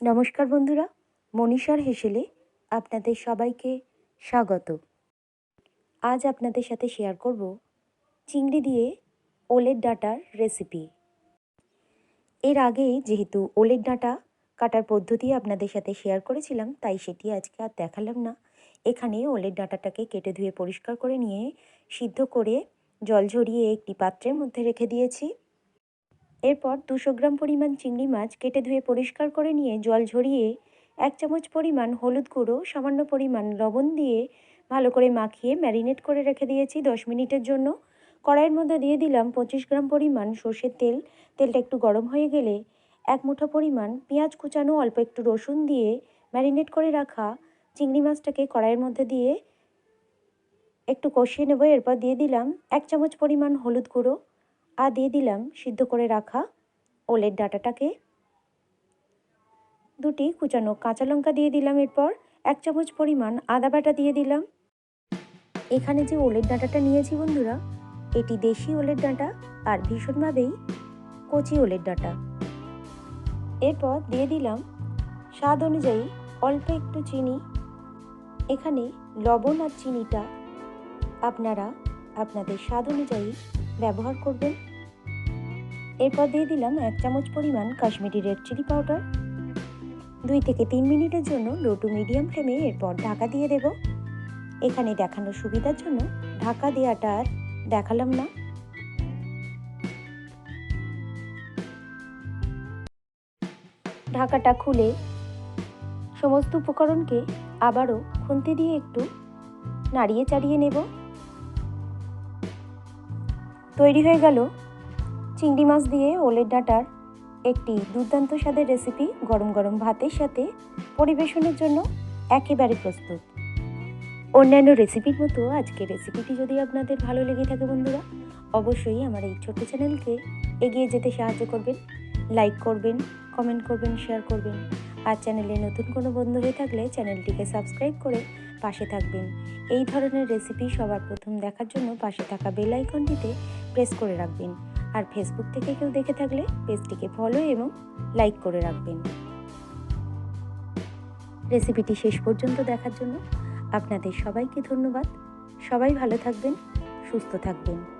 নমস্কার বন্ধুরা, মনীষার হেসেলে আপনাদের সবাইকে স্বাগত। আজ আপনাদের সাথে শেয়ার করব চিংড়ি দিয়ে ওলের ডাঁটার রেসিপি এর আগে যেহেতু ওলের ডাঁটা কাটার পদ্ধতি আপনাদের সাথে শেয়ার করেছিলাম, তাই সেটি আজকে আর দেখালাম না। এখানে ওলের ডাঁটাটাকে কেটে ধুয়ে পরিষ্কার করে নিয়ে সিদ্ধ করে জল ঝরিয়ে একটি পাত্রের মধ্যে রেখে দিয়েছি। এরপর দুশো গ্রাম পরিমাণ চিংড়ি মাছ কেটে ধুয়ে পরিষ্কার করে নিয়ে জল ঝরিয়ে এক চামচ পরিমাণ হলুদ গুঁড়ো, সামান্য পরিমাণ লবণ দিয়ে ভালো করে মাখিয়ে ম্যারিনেট করে রেখে দিয়েছি দশ মিনিটের জন্য। কড়াইয়ের মধ্যে দিয়ে দিলাম পঁচিশ গ্রাম পরিমাণ সর্ষের তেল। তেলটা একটু গরম হয়ে গেলে এক মুঠো পরিমাণ পেঁয়াজ কুচানো অল্প একটু রসুন দিয়ে ম্যারিনেট করে রাখা চিংড়ি মাছটাকে কড়াইয়ের মধ্যে দিয়ে একটু কষিয়ে নেব। এরপর দিয়ে দিলাম এক চামচ পরিমাণ হলুদ গুঁড়ো আর দিয়ে দিলাম সিদ্ধ করে রাখা ওলের ডাটাটাকে। দুটি কুচানো কাঁচা লঙ্কা দিয়ে দিলাম এরপর এক চামচ পরিমাণ আদা বাটা দিয়ে দিলাম। এখানে যে ওলের ডাঁটাটা নিয়েছি বন্ধুরা, এটি দেশি ওলের ডাঁটা আর ভীষণভাবেই কচি ওলের ডাঁটা। এরপর দিয়ে দিলাম স্বাদ অনুযায়ী অল্প একটু চিনি। এখানে লবণ আর চিনিটা আপনারা আপনাদের স্বাদ অনুযায়ী ব্যবহার করবেন। এরপর দিয়ে দিলাম এক চামচ পরিমাণ কাশ্মীরি রেড চিলি পাউডার। দুই থেকে তিন মিনিটের জন্য লো টু মিডিয়াম ফ্লেমে এরপর ঢাকা দিয়ে দেব। এখানে দেখানোর সুবিধার জন্য ঢাকা দেওয়াটা আর দেখালাম না। ঢাকাটা খুলে সমস্ত উপকরণকে আবারও খুন্তি দিয়ে একটু নাড়িয়ে চাড়িয়ে নেব। তৈরি হয়ে গেল চিংড়ি মাছ দিয়ে ওলের ডাঁটার একটি দুর্দান্ত স্বাদের রেসিপি গরম গরম ভাতের সাথে পরিবেশনের জন্য একেবারে প্রস্তুত। অন্যান্য রেসিপির মতো আজকের রেসিপিটি যদি আপনাদের ভালো লেগে থাকে বন্ধুরা, অবশ্যই আমার এই ছোট্ট চ্যানেলকে এগিয়ে যেতে সাহায্য করবেন লাইক করবেন কমেন্ট করবেন শেয়ার করবেন। আর চ্যানেলে নতুন কোনো বন্ধু হয়ে থাকলে চ্যানেলটিকে সাবস্ক্রাইব করে পাশে থাকবেন। এই ধরনের রেসিপি সবার প্রথম দেখার জন্য পাশে থাকা বেল আইকনটিতে প্রেস করে রাখবেন। আর ফেসবুক থেকে কেউ দেখে থাকলে পেজটিকে ফলো এবং লাইক করে রাখবেন। রেসিপিটি শেষ পর্যন্ত দেখার জন্য আপনাদের সবাইকে ধন্যবাদ। সবাই ভালো থাকবেন, সুস্থ থাকবেন।